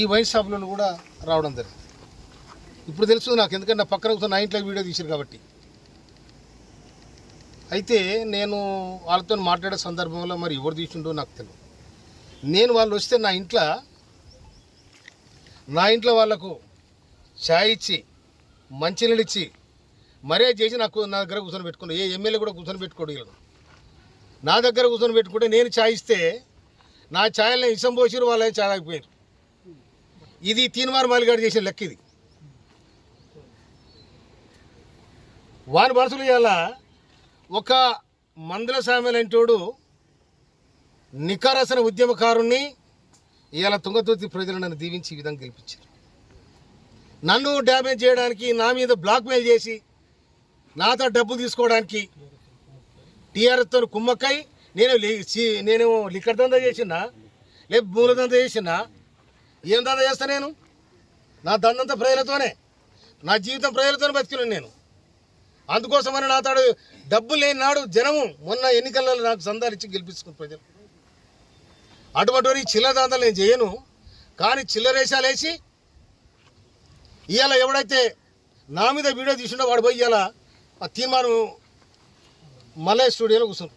ఈ వైన్ షాప్లను కూడా రావడం జరిగింది. ఇప్పుడు తెలుసు నాకు ఎందుకంటే నా పక్కన కూర్చొని నా ఇంట్లో వీడియో తీశారు కాబట్టి. అయితే నేను వాళ్ళతో మాట్లాడే సందర్భంలో మరి ఎవరు తీసిండో నాకు తెలియదు నేను వాళ్ళు వస్తే నా ఇంట్లో నా ఇంట్లో వాళ్ళకు ఛాయ్ ఇచ్చి మంచినీళ్ళు ఇచ్చి మర్యాద చేసి నాకు నా దగ్గర కూర్చొని పెట్టుకున్నాను ఏ ఎమ్మెల్యే కూడా కూర్చొని పెట్టుకోడు నా దగ్గర కూర్చొని పెట్టుకుంటే నేను ఛాయ్ ఇస్తే నా ఛాయల్ని ఇసం పోసిరు వాళ్ళని చాలకపోయారు ఇది తీన్మార్ మాలిగాడు చేసిన లెక్క ఇది. వారి మనసులు ఇవాళ ఒక మందుల సామెలంటోడు నికారసన ఉద్యమకారుణ్ణి ఇవాళ తుంగతుర్తి ప్రజలు నన్ను దీవించి ఈ విధంగా గెలిపించారు. నన్ను డ్యామేజ్ చేయడానికి నా మీద బ్లాక్మెయిల్ చేసి నాతో డబ్బు తీసుకోవడానికి టీఆర్ఎస్తో కుమ్మక్కై నేను నేను లిక్కర్ దందా చేసినా లేక భూముల దందా చేసినా ఏం దందా చేస్తా నేను? నా దందంతా ప్రజలతోనే నా జీవితం ప్రజలతోనే బతికినాను నేను. అందుకోసమని నా తాడు డబ్బు లేని నాడు జనము మొన్న ఎన్నికలలో నాకు సందాలు ఇచ్చి గెలిపించుకుని ప్రజలు. అటువంటి చిల్లర దందాలు నేను చేయను. కానీ చిల్లరేషాలు వేసి ఇవాళ ఎవడైతే నా మీద వీడియో తీసుండో వాడు పోయి ఇవాళ ఆ తీర్మానం మలయ స్టూడియోలో కూర్చున్నాడు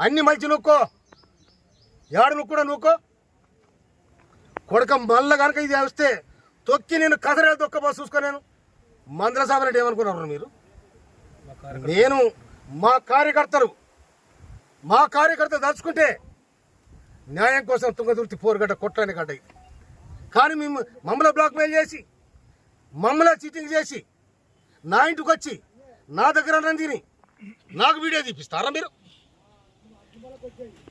అన్ని మలిచి నొక్కో. ఏడు నువ్వు కూడా నూక్కో. కొడక మల్ల కనుక ఇది వస్తే తొక్కి నేను కథరేలు తొక్కబో చూసుకో నేను. మందుల సాబరెడ్డి ఏమనుకున్నారు మీరు? నేను మా కార్యకర్తలు. మా కార్యకర్త దలుచుకుంటే న్యాయం కోసం తుంగతుర్తి పోరుగడ్డ కొట్టడానికి అడ్డాయి. కానీ మేము మమ్మల్ని బ్లాక్మెయిల్ చేసి మమ్మల్ని చీటింగ్ చేసి నా ఇంటికి వచ్చి నా దగ్గర తిని నాకు వీడియో తీపిస్తారా మీరు?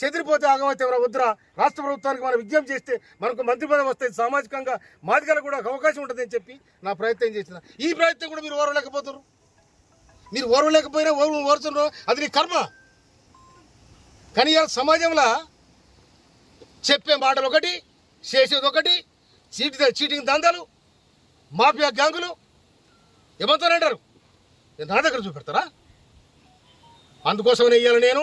చెదిరిపోతే ఆగమైతే మన వద్దురా? రాష్ట్ర ప్రభుత్వానికి మనం విజ్ఞప్తి చేస్తే మనకు మంత్రి పదవి వస్తుంది సామాజికంగా మాదిగలకు కూడా ఒక అవకాశం ఉంటుందని చెప్పి నా ప్రయత్నం చేసిన ఈ ప్రయత్నం కూడా మీరు ఓరలేకపోతారు మీరు ఓరలేకపోయినా ఓరు ఓరుతున్నారు అది నీ కర్మ. కానీ సమాజంలో చెప్పే మాటలు ఒకటి చేసేది ఒకటి చీటి చీటింగ్ దందాలు మాఫియా గ్యాంగులు ఏమంటారంటారు? నా దగ్గర చూపెడతారా? అందుకోసమనే వేయాలి నేను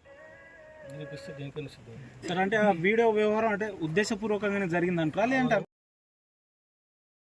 సార్ అంటే ఆ వీడియో వ్యవహారం అంటే ఉద్దేశపూర్వకంగానే జరిగిందంటారా? లేదంటారు